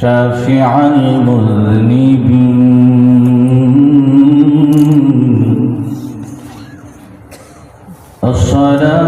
شافع المذنبين. الصلاة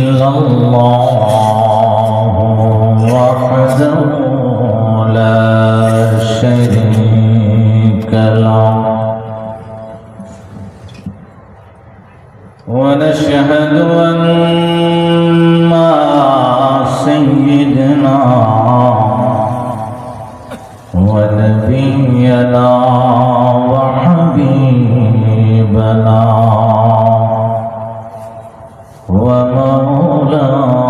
إلا الله وحده لا شريك ومولانا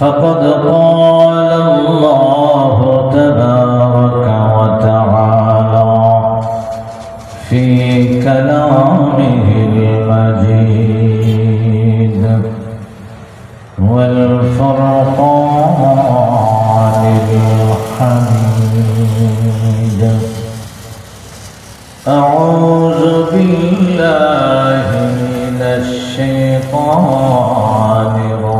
فقد قال الله تبارك وتعالى في كلامه المجيد والفرقان الحميد. أعوذ بالله من الشيطان الرجيم.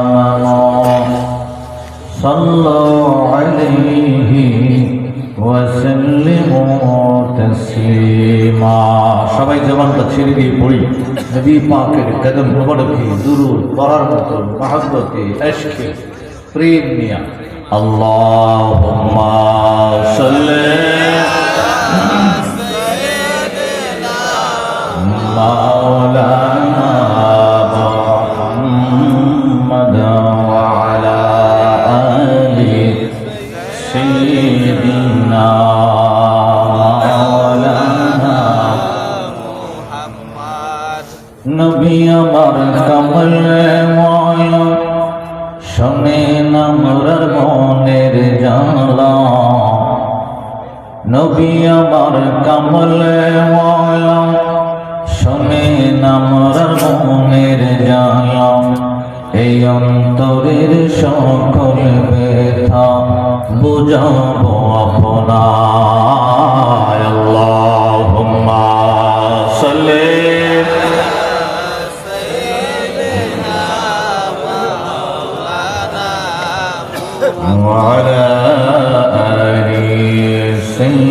صلوا عليه وسلموا تسليما সবাই জবানটা ছেড়ে দিয়ে পড়ি নবী পাকের কদম মোবারকে দুরুদ পড়ার মতো মহাব্বতে এশকে প্রেম নিয়া আল্লাহুম্মা সাল্লি مولانا মনের জানলা এই অন্তরের সকল ব্যথা বুঝাবো আপনার আল্লাহুম্মা সাল্লি وعلى آل سيدنا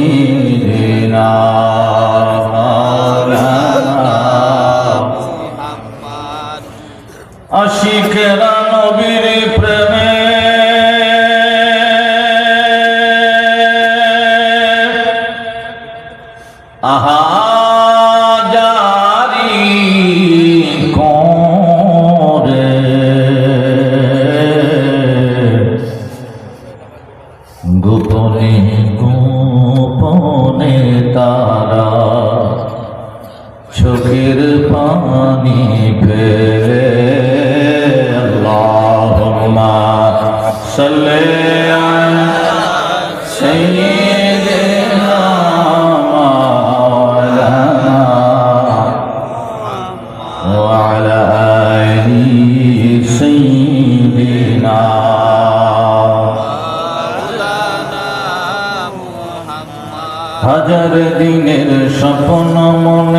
হাজার দিনের স্বপ্ন মনে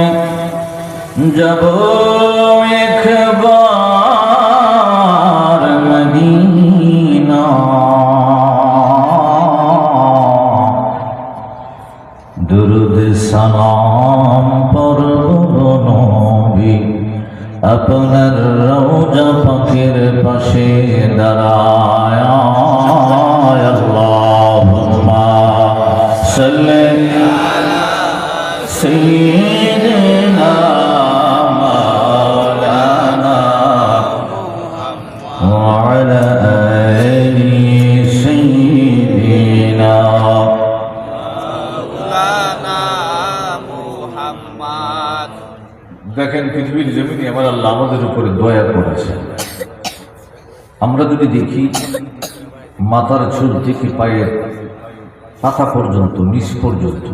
যাব একবার মদিনা। দুরুদ সালাম পড়ব নবী আপনার রওজা পাখির পাশে দাঁড়ায়। আল্লাহুম্মা সাল্লি আমরা যদি দেখি, মাথার চুল থেকে পায়ের পাতা পর্যন্ত, নিচ পর্যন্ত,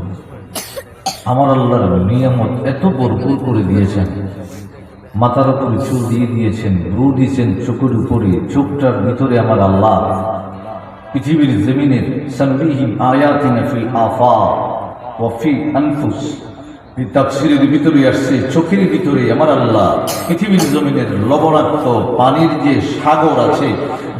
আমার আল্লাহর নিয়ামত এত ভরপুর করে দিয়েছেন। মাথার উপরে চুল দিয়ে দিয়েছেন, রু দিয়েছেন, চোখের উপরে, চোখটার ভিতরে আমার আল্লাহ। পৃথিবীর জমিনের সনবিহিম আয়াতিনা ফিল আফা ওয়াফি আনফুস। এই তাফসিরের ভিতরে আসছে, চোখের ভিতরে আমার আল্লাহ। পৃথিবীর জমিনের লবণাক্ত পানির যে সাগর আছে,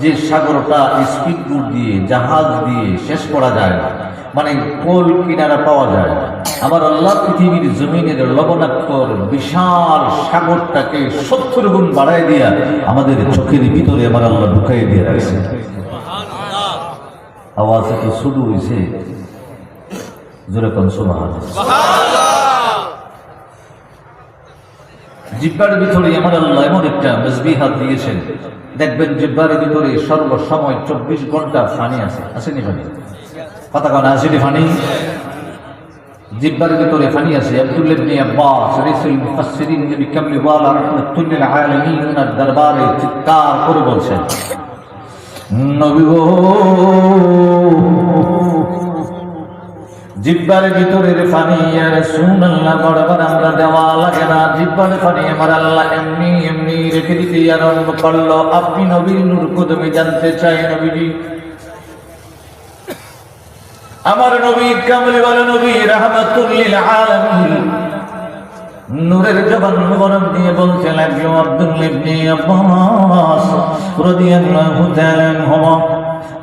যে সাগরটা স্পিড বোট দিয়ে, জাহাজ দিয়ে শেষ করা যায় না মানে কোল কিনারা পাওয়া যায় না। আমার আল্লাহ পৃথিবীর জমিনের লবণাক্তর বিশাল সাগরটাকে সত্তর গুণ বাড়ায় দিয়া আমাদের চোখের ভিতরে আমার আল্লাহ ঢুকাই দিয়ে রাখছে। আওয়াজ এত শুরু হয়েছে জোরে কন জিব্বার ভিতরে আমার আল্লাহ এমন একটা হাত দিয়েছেন। দেখবেন জিব্বার ভিতরে সর্বসময় চব্বিশ ঘণ্টা ফানি আছে। আসেনি ফানি? কথা কথা আসেনি ফানি? জিব্বার ভিতরে ফানি আছে। ইবনে আব্বাস মুফাসসিরিন নবী কামলি ওয়ালা রাহমাতুল আলামিন দরবারে চিৎকার করে বলছেন, নবী গো! জিব্বার ভিতরের পানি, আর সুন আল্লাহ বরাবর আমরা দেওয়া লাগে না। জিব্বার পানি আমার আল্লাহ এমনি এমনি রেখে দিতে আরম্ভ করল। আপনি নবীর নূর কদমে জানতে চাই নবীজি। আমার নবী কামলি বলে, নবী রাহমাতুল্লিল আলামিন। নূরের জবান মুবারক দিয়ে বলতে লাগল, আব্দুল ইবনে আব্বাস রাদিয়াল্লাহু তাআলা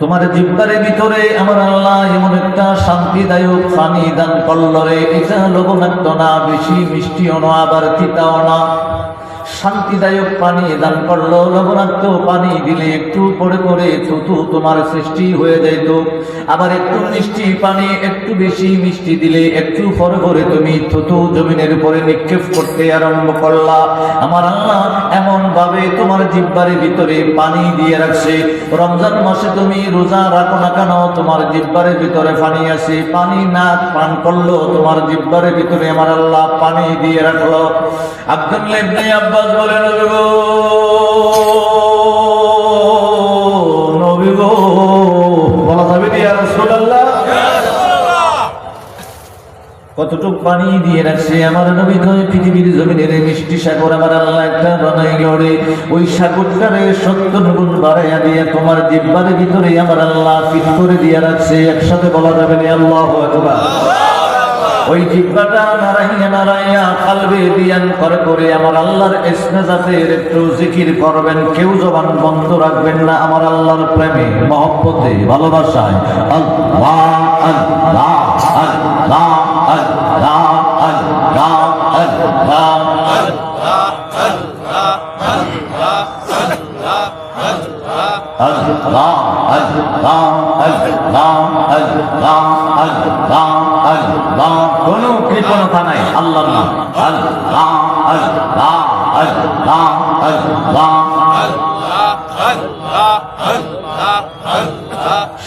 তোমার জিব্বারের ভিতরে আমার আল্লাহ এমন একটা শান্তিদায়ক পানি দান করল রে। এটা লবণাক্ত না, বেশি মিষ্টিও না, আবার তিতাও না। শান্তিদায়ক পানি দান করল, লবণাক্ত পানি দিলে একটু পরে পরে থুতু তোমার সৃষ্টি হয়ে যেত আবার একটু মিষ্টি পানি, একটু বেশি মিষ্টি দিলে একটু পরে পরে তুমি থুতু জমিনের উপরে নিক্ষেপ করতে আরম্ভ করলা। আমার আল্লাহ এমন ভাবে তোমার জিব্বারের ভিতরে পানি দিয়ে রাখছে। রমজান মাসে তুমি রোজা রাখো না কেন? তোমার জিব্বারের ভিতরে পানি আছে। পানি না পান করল, তোমার জিব্বারের ভিতরে আমার আল্লাহ পানি দিয়ে রাখল। আব্দুল্লাহ আব্বাস কতটুক পানি দিয়ে রাখছে আমার নবী পৃথিবীর জমিনের মিষ্টি সাগর আমার আল্লাহ একটা ওই সাগরটারে সত্তর গুণ বাড়াইয়া দিয়ে তোমার জিব্বার ভিতরে আমার আল্লাহ ফিট করে দিয়ে রাখছে। একসাথে বলা যাবে আল্লাহ আকবার। ওই জিব্বাটা নারাইয়া নারাইয়া কালবে দিয়ান করে করে আমার আল্লাহর ইসমে জাতের একটু জিকির করবেন, কেউ জবান বন্ধ রাখবেন না আমার আল্লাহর প্রেমে, মহব্বতে, ভালোবাসায়। আল্লাহ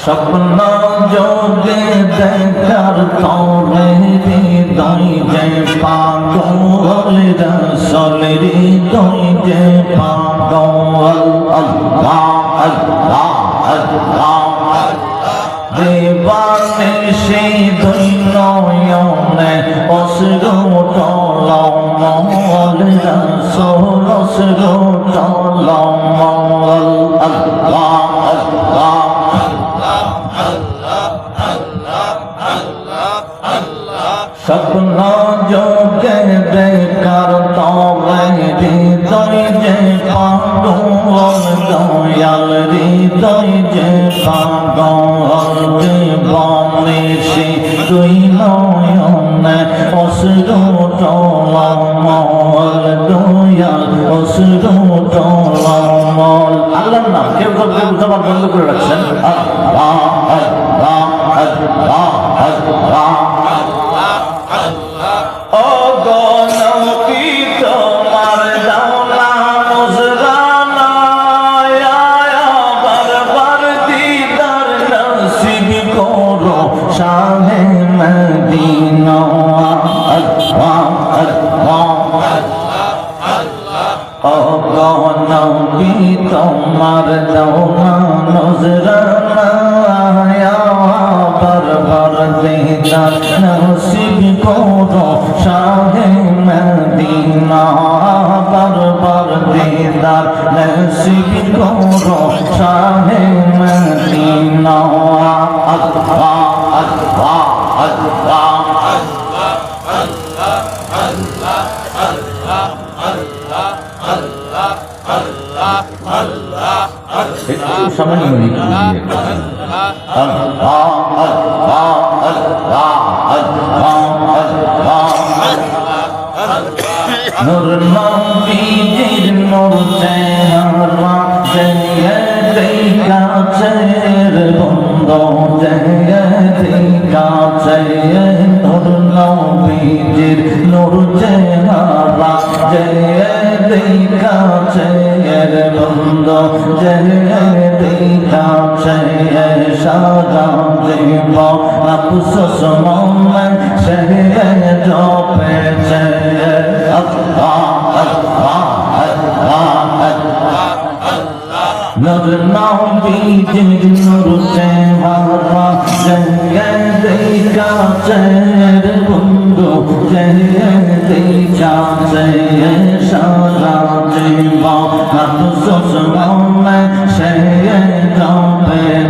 স্বপ্ন যোগে দেখার তবে স্বপ্ন যোগে বেকার তবে হৃদয় যে পাগল দয়াল, হৃদয় যে পাগল জীবনে সে দুই নয়নে অসুর টলমল দয়াল অসুর টলমল আল্লাহর নাম, কেউ কেউ জবাব বন্ধ করে রাখছেন? আল্লাহ। 好。দিদার নসিব করো শাহে মদিনা বরবর দিদার নসিব করো শাহে মদিনা আল্লাহ আল্লাহ আল্লাহ সামান্য Up so, so moment, say, hey, لرناهم بيد نور تهارا جنگتي کا چهر بندو جنگتي کا چهر شارا جيوا نفسوس مومن شهر دوبه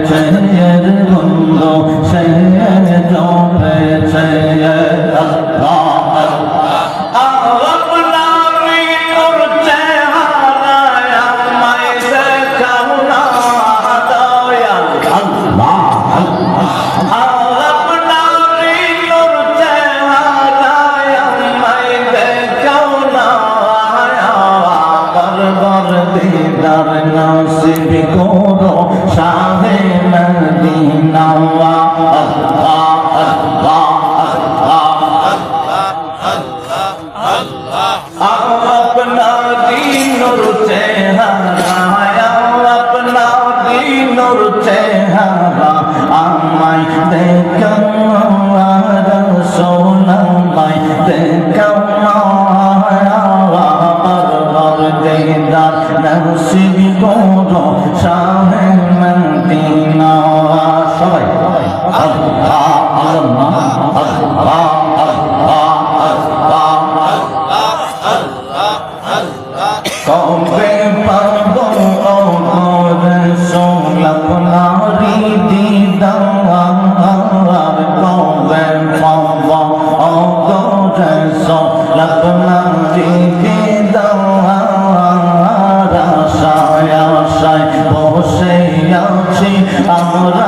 আসে আমরা